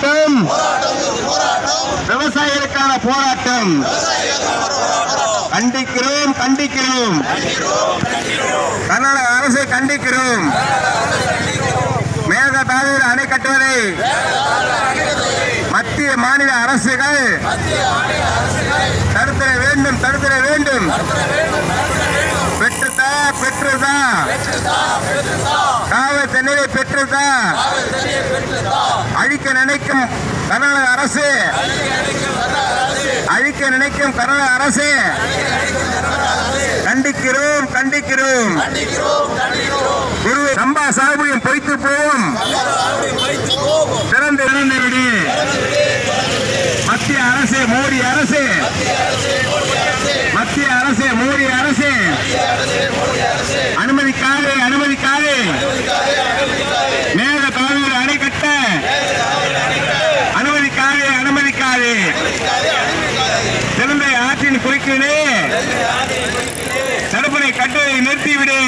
போராட்டம். விவசாயிகளுக்கான போராட்டம். கண்டிக்கிறோம் கண்டிக்கிறோம். கர்நாடக அரசை கண்டிக்கிறோம். மேகதாதுவில் அணை கட்டுவதை மத்திய மாநில அரசுகள் தடுத்திட வேண்டும் தடுத்திட வேண்டும். பெற்றுதா பெற்றுதா. காவல் தண்ணீரை பெற்றுதான் அழிக்க நினைக்கும் கர்நாடக அரசு. அழிக்க நினைக்கும் கர்நாடக அரசு. கண்டிக்கிறோம் கண்டிக்கிறோம். குரு சம்பா சாகுபடியும் பொய்த்து போவோம் திறந்து திறந்து விடு. மத்திய அரசு மோடி அரசு. மத்திய அரசு மோடி அரசு. அனுமதிக்காது அனுமதிக்காது மேக தாழ்வில் அணை கட்ட அனுமதிக்காது அனுமதிக்காது சிறந்த ஆற்றின் குறுக்கிலே தடுப்பணை கட்டுவதை நிறுத்திவிடு.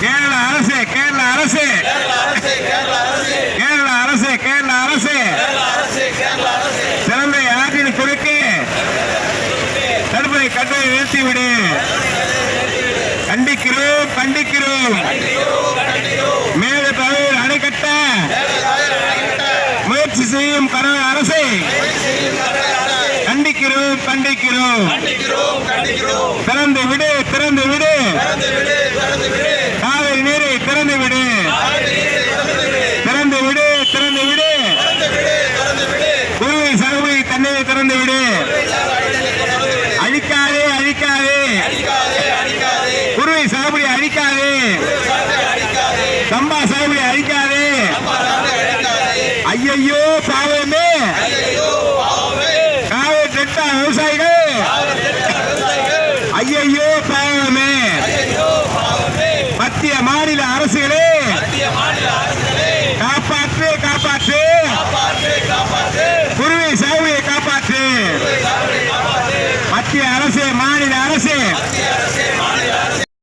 கேரள அரசு கேரள அரசு. கேரள அரசு கேரள அரசு. சிறந்த ஆற்றின் குறுக்கே தடுப்பணை கட்டுவதை நிறுத்திவிடு. கண்டிக்கிறோம் கண்டிக்கிறோம். மேல தலைவர் அணைக்கட்ட முயற்சி செய்யும் கனவு அரசை. கண்டிக்கிறோம். திறந்து விடு திறந்து விடு காவிரி நீரை திறந்து விடு திறந்து விடு திறந்து விடு குருவை சாகுபடி தண்ணீரை திறந்து விடு அழிக்காதே அழிக்காதே. குருவை சாகுபடி அழிக்காதே. சம்பா சாகுபடி அழிக்காதே. ஐயையோ பாவமே காவிரி டெல்டா விவசாயிகள் ஐயையோ பாவமே மத்திய மாநில அரசுகளே. காப்பாற்று காப்பாற்று.